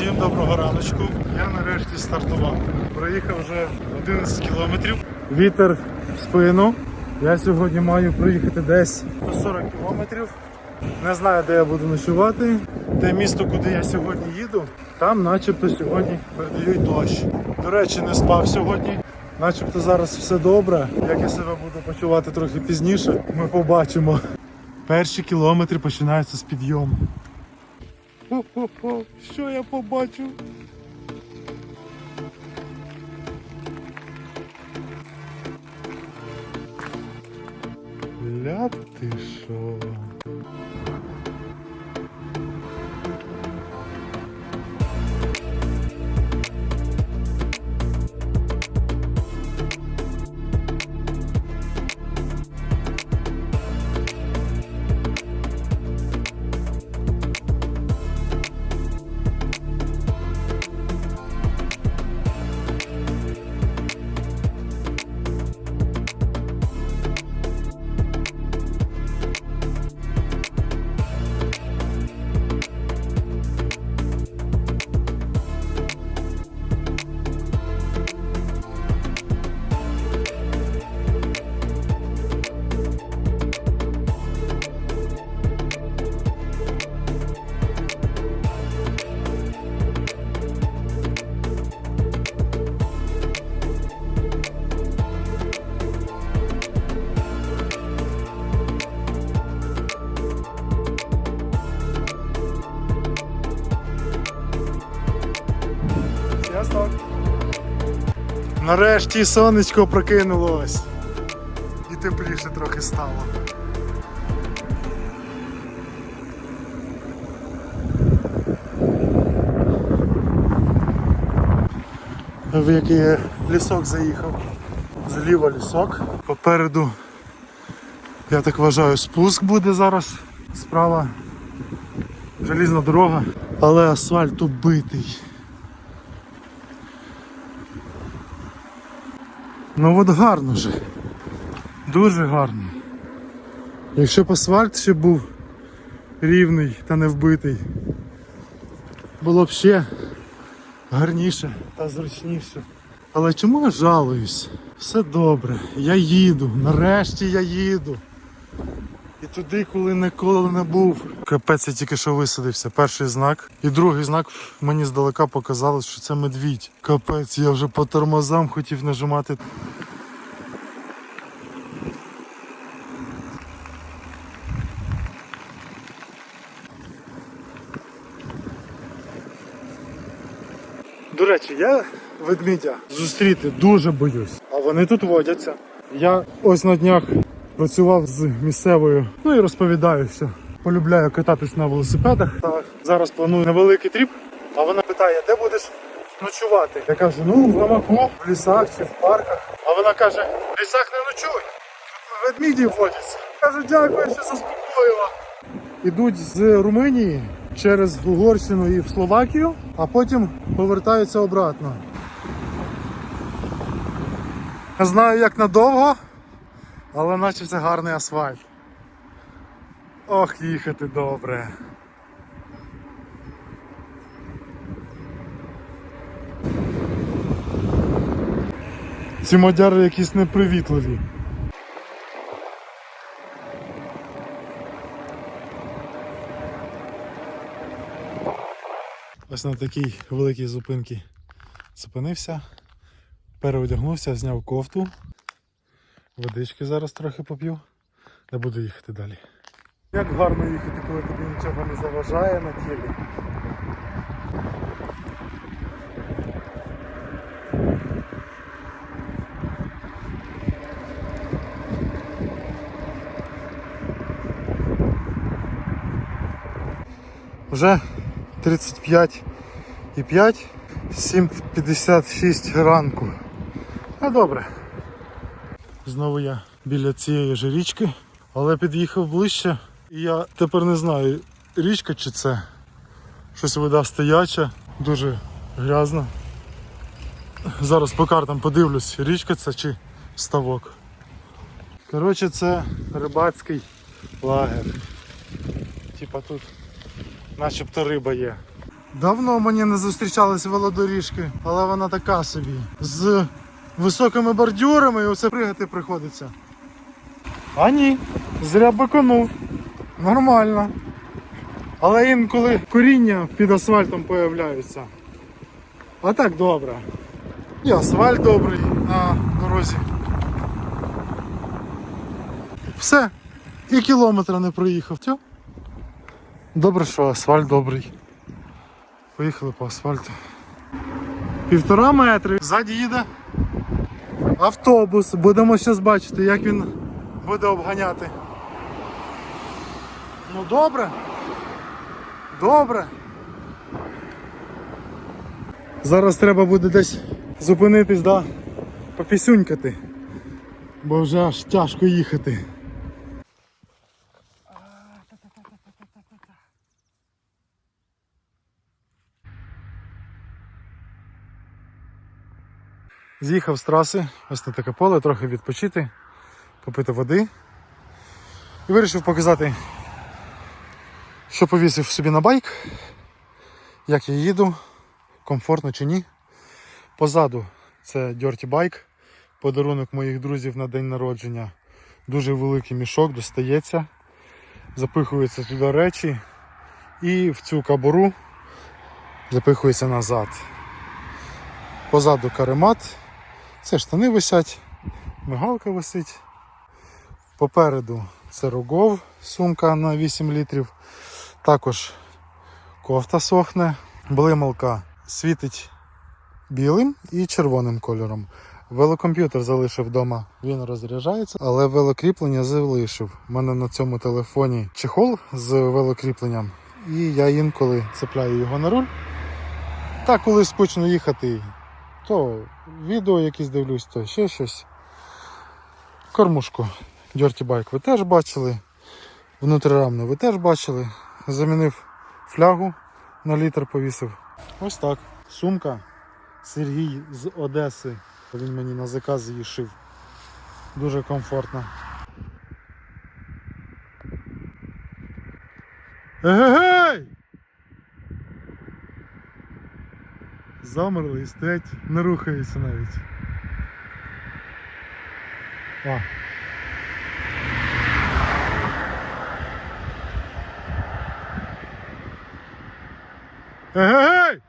всім доброго раночку. Я нарешті стартував. Проїхав вже 11 кілометрів. Вітер в спину. Я сьогодні маю проїхати десь 140 кілометрів. Не знаю, де я буду ночувати. Те місто, куди я сьогодні їду, там начебто сьогодні передають дощ. До речі, не спав сьогодні. Начебто зараз все добре. Як я себе буду почувати трохи пізніше, ми побачимо. Перші кілометри починаються з підйому. Хо-хо-хо, що я побачив? Ля ти шо? Нарешті сонечко прокинулось. І тепліше трохи стало. В який лісок заїхав. Зліва лісок. Попереду, я так вважаю, спуск буде зараз. Справа желізна дорога, але асфальт убитий. Ну от гарно же. Дуже гарно. Якщо б асфальт ще був рівний та не вбитий, було б ще гарніше та зручніше. Але чому я жалуюсь? Все добре, я їду, нарешті я їду. І туди, коли ніколи не був. Капець я тільки що висадився. Перший знак. І другий знак мені здалека показалось, що це медвідь. Капець, я вже по тормозам хотів нажимати. До речі, я ведмідя зустріти дуже боюсь. А вони тут водяться. Я ось на днях працював з місцевою, ну і розповідаю, що полюбляю кататись на велосипедах. Та зараз планую невеликий тріп. А вона питає, де будеш ночувати? Я кажу, ну в гамаку, в лісах чи в парках. А вона каже, в лісах не ночуй. Ведміді водяться. Кажу, дякую, що заспокоїла. Ідуть з Румунії через Угорщину і в Словакію, а потім повертаються обратно. Знаю як надовго, але наче це гарний асфальт. Ох, їхати добре. Ці мадяри якісь непривітливі. Ось на такій великій зупинці зупинився, переодягнувся, зняв кофту. Водички зараз трохи поп'ю, не буду їхати далі. Як гарно їхати, коли тобі нічого не заважає на тілі. Вже 35 і 5, 7.56 ранку. А добре. Знову я біля цієї ж річки, але під'їхав ближче і я тепер не знаю, річка чи це. Щось вода стояча, дуже грязна. Зараз по картам подивлюсь, річка це чи ставок. Коротше, це рибацький лагер. Типа тут начебто риба є. Давно мені не зустрічалися велодоріжки, але вона така собі. З високими бордюрами і оце пригати приходиться. А ні, зря биконув. Нормально. Але інколи коріння під асфальтом появляються. А так добре. І асфальт добрий на дорозі. Все. І кілометра не проїхав. Тьо. Добре, що асфальт добрий. Поїхали по асфальту. Півтора метри. Ззаді їде автобус. Будемо зараз бачити, як він буде обганяти. Ну добре. Добре. Зараз треба буде десь зупинитись, да, попісюнькати. Бо вже аж тяжко їхати. З'їхав з траси, ось на таке поле, трохи відпочити, попити води. І вирішив показати, що повісив собі на байк, як я їду, комфортно чи ні. Позаду це Dirty Bike, подарунок моїх друзів на день народження. Дуже великий мішок достається, запихуються туди речі і в цю кабуру запихується назад. Позаду каремат, це штани висять, мигалка висить. Попереду це Рогов, сумка на 8 літрів. Також кофта сохне, блималка світить білим і червоним кольором. Велокомп'ютер залишив вдома, він розряджається, але велокріплення залишив. У мене на цьому телефоні чехол з велокріпленням, і я інколи цепляю його на руль. Та коли скучно їхати, то відео якісь дивлюсь, то ще щось. Кормушку Dirty Bike ви теж бачили. Внутрірамну ви теж бачили. Замінив флягу на літр повісив. Ось так. Сумка. Сергій з Одеси. Він мені на заказ її шив. Дуже комфортно. Егегей! Замерли і стоять, не рухаються навіть. А. Егегей!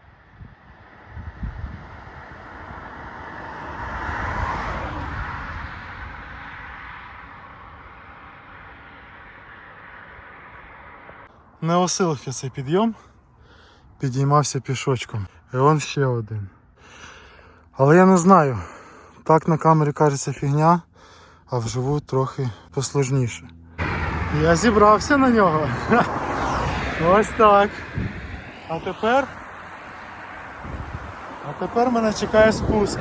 Не осилив я цей підйом, підіймався пішочком. І он ще один. Але я не знаю. Так на камері кажеться фігня, а вживу трохи посложніше. Я зібрався на нього. Ось так. А тепер. А тепер мене чекає спуск.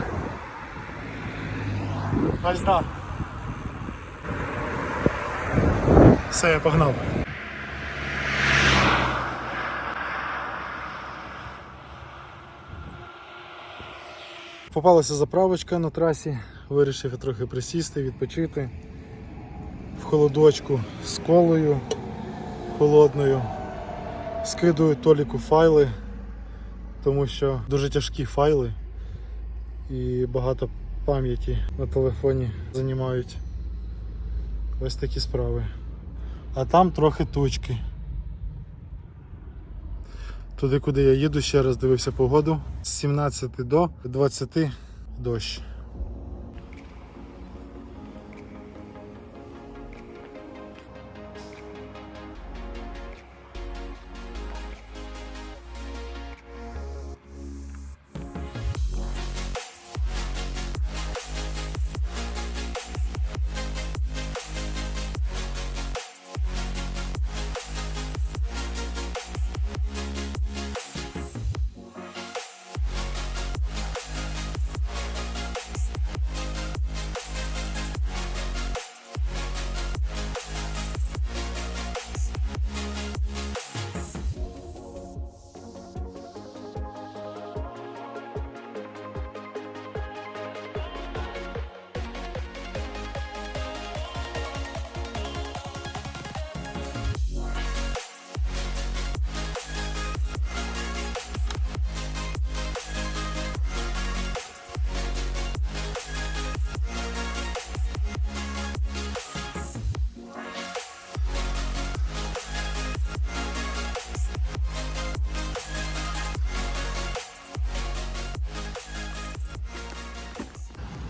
Ось так. Все, я погнав. Попалася заправочка на трасі, вирішив я трохи присісти, відпочити в холодочку з колою холодною. Скидую Толіку файли, тому що дуже тяжкі файли і багато пам'яті на телефоні займають ось такі справи. А там трохи тучки. Туди, куди я їду, ще раз дивився погоду. З 17 до 20 дощ.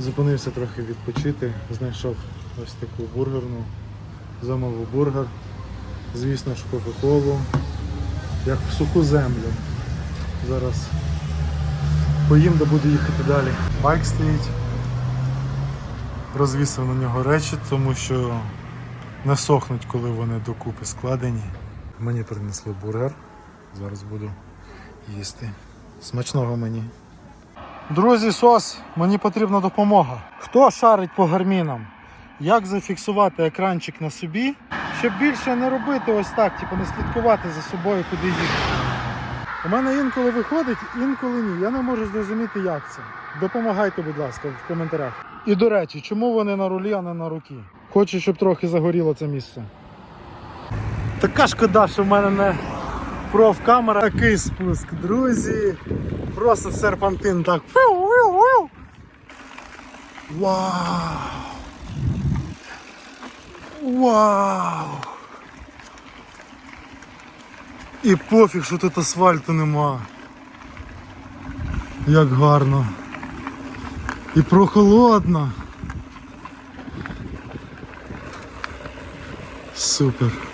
Зупинився трохи відпочити, знайшов ось таку бургерну, замовив бургер, звісно ж Кока-Колу, як в суху землю. Зараз поїм, де буду їхати далі. Байк стоїть. Розвісив на нього речі, тому що не сохнуть, коли вони докупи складені. Мені принесли бургер. Зараз буду їсти. Смачного мені. Друзі, сос, мені потрібна допомога. Хто шарить по гармінам? Як зафіксувати екранчик на собі, щоб більше не робити ось так, типу не слідкувати за собою, куди їхати. У мене інколи виходить, інколи ні. Я не можу зрозуміти, як це. Допомагайте, будь ласка, в коментарях. І до речі, чому вони на рулі, а не на руки? Хочу, щоб трохи загоріло це місце. Така шкода, що в мене не профкамера. Такий спуск, друзі. Просто серпантин так. Вау! Вау! І пофіг, що тут асфальту нема. Як гарно. І прохолодно. Супер.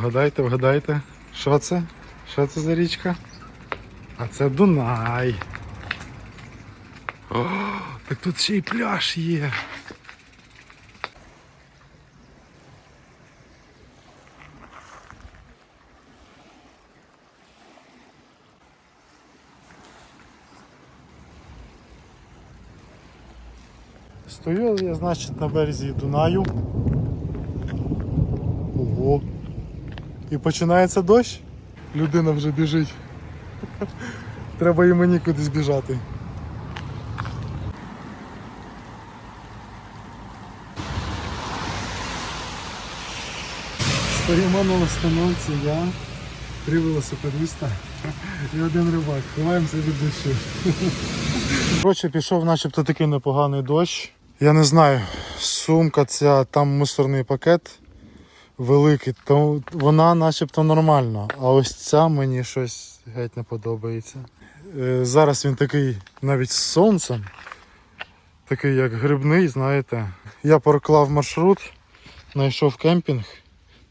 Вгадайте, вгадайте, що це? Що це за річка? А це Дунай. О, так тут ще й пляж є. Стою я, значить, на березі Дунаю. Ого. І починається дощ. Людина вже біжить. Треба і мені кудись біжати. Стоїмо на остановці, я, три велосипедиста і один рибак. Ховаємося від дощу. Коротше, пішов начебто такий непоганий дощ. Я не знаю, сумка ця, там мусорний пакет великий, то вона начебто нормальна. А ось ця мені щось геть не подобається. Е, Зараз він такий навіть з сонцем, такий як грибний, знаєте. Я проклав маршрут, знайшов кемпінг.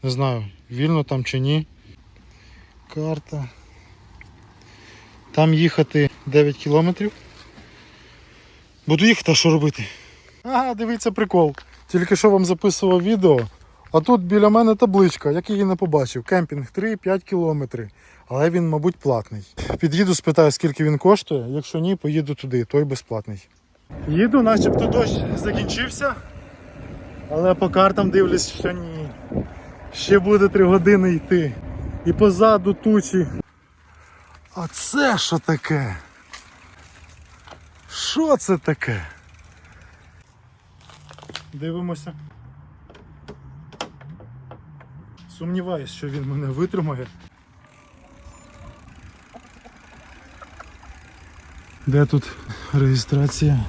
Не знаю, вільно там чи ні. Карта. Там їхати 9 кілометрів. Буду їхати, а що робити? Ага, дивіться прикол. Тільки що вам записував відео, а тут біля мене табличка, як її не побачив. Кемпінг 3-5 кілометри. Але він, мабуть, платний. Під'їду, спитаю, скільки він коштує. Якщо ні, поїду туди, той безплатний. Їду, начебто дощ закінчився. Але по картам дивлюсь, що ні. Ще буде 3 години йти. І позаду тучі. А це що таке? Що це таке? Дивимося. Сумніваюсь, що він мене витримає. Де тут реєстрація?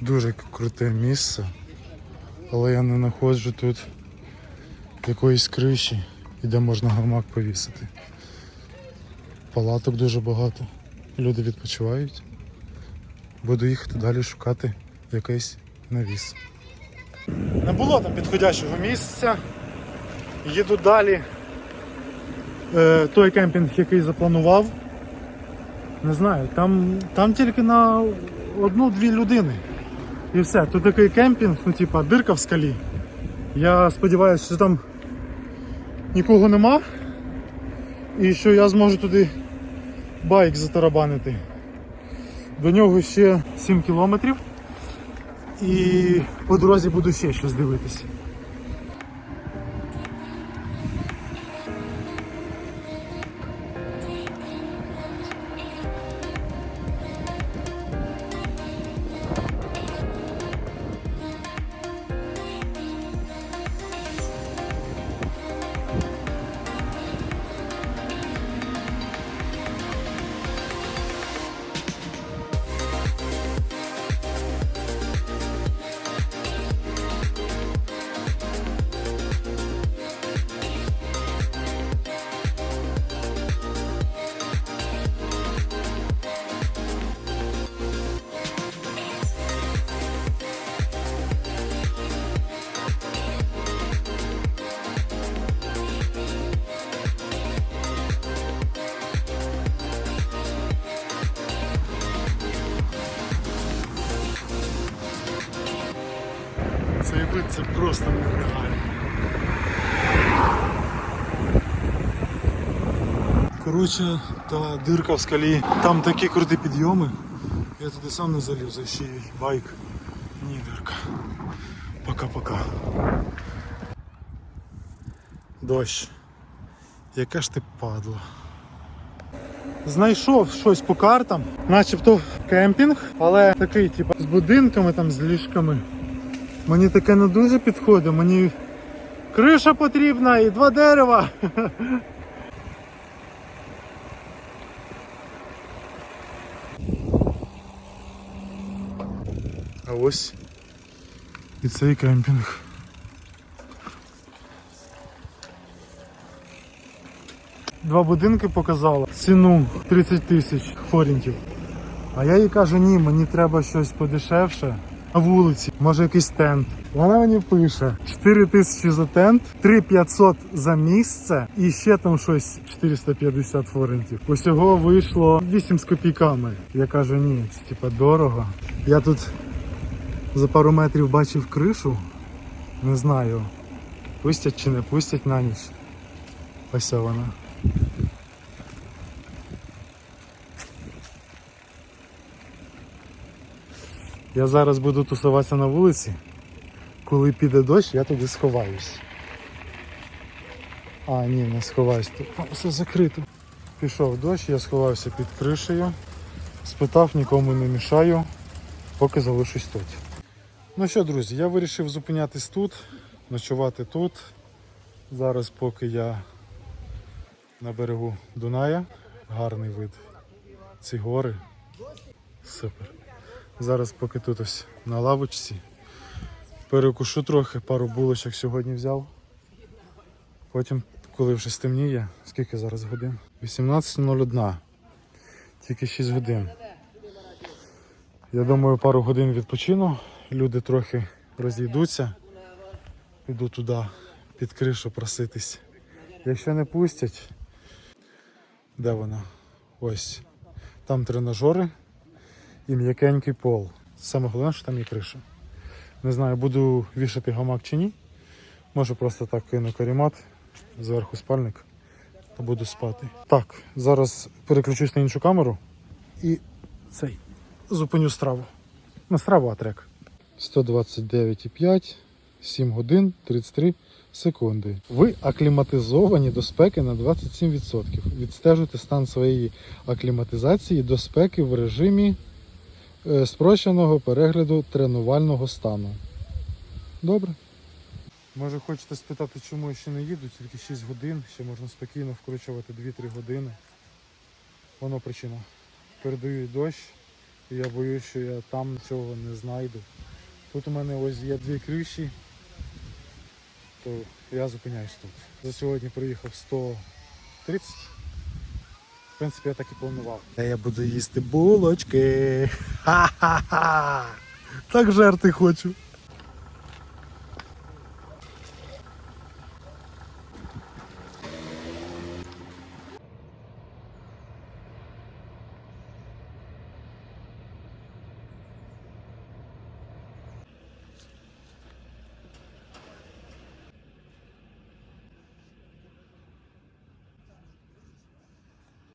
Дуже круте місце, але я не знаходжу тут якоїсь криші, і де можна гамак повісити. Палаток дуже багато. Люди відпочивають. Буду їхати далі шукати якийсь навіс. Не було там підходящого місця. Їду далі. Е, той кемпінг, який запланував. Не знаю, там, там тільки на одну-дві людини. І все. Тут такий кемпінг, ну типа дирка в скалі. Я сподіваюся, що там нікого нема. І що я зможу туди байк затарабанити. До нього ще 7 кілометрів. І по дорозі буду ще щось дивитися. Просто нереально. Коротше, та дирка в скалі. Там такі круті підйоми. Я туди сам не заліз, а ще й байк. Ні, дирка. Пока-пока. Дощ. Яке ж ти падла. Знайшов щось по картам, начебто кемпінг, але такий, типу, з будинками, там, з ліжками. Мені таке не дуже підходить, мені криша потрібна і два дерева. А ось і цей кемпінг. Два будинки показала. Ціну 30 тисяч форінтів. А я їй кажу, ні, мені треба щось подешевше. На вулиці, може якийсь тент. Вона мені пише 4 тисячі за тент, 3500 за місце і ще там щось 450 форентів. Усього вийшло 8 з копійками. Я кажу, ні, це типа дорого. Я тут за пару метрів бачив кришу. Не знаю, пустять чи не пустять на ніч. Ось вона. Я зараз буду тусуватися на вулиці. Коли піде дощ, я туди сховаюсь. А, ні, не сховаюсь. Тут все закрито. Пішов дощ, я сховався під кришею. Спитав, нікому не мішаю, поки залишусь тут. Ну що, друзі, я вирішив зупинятись тут, ночувати тут. Зараз, поки я на берегу Дуная, гарний вид. Ці гори. Супер. Зараз поки тут ось на лавочці. Перекушу трохи, пару булочок сьогодні взяв. Потім, коли вже стемніє, скільки зараз годин? 18.01. Тільки 6 годин. Я думаю, пару годин відпочину. Люди трохи розійдуться. Піду туди під кришу проситись. Якщо не пустять, де вона? Ось. Там тренажери і м'якенький пол. Саме головне, що там є криша. Не знаю, буду вішати гамак чи ні. Може просто так кину карімат, зверху спальник та буду спати. Так, зараз переключусь на іншу камеру і цей зупиню страву. Не страву, а трек. 129,5, 7 годин 33 секунди. Ви акліматизовані до спеки на 27%. Відстежуйте стан своєї акліматизації до спеки в режимі спрощеного перегляду тренувального стану. Добре. Може хочете спитати, чому я ще не їду, тільки 6 годин, ще можна спокійно вкручувати 2-3 години. Воно причина. Передають дощ, і я боюсь, що я там нічого не знайду. Тут у мене ось є дві криші, то я зупиняюсь тут. За сьогодні приїхав 130. Принципі, я так і планував. Я буду їсти булочки. Ха-ха-ха! Так жерти хочу.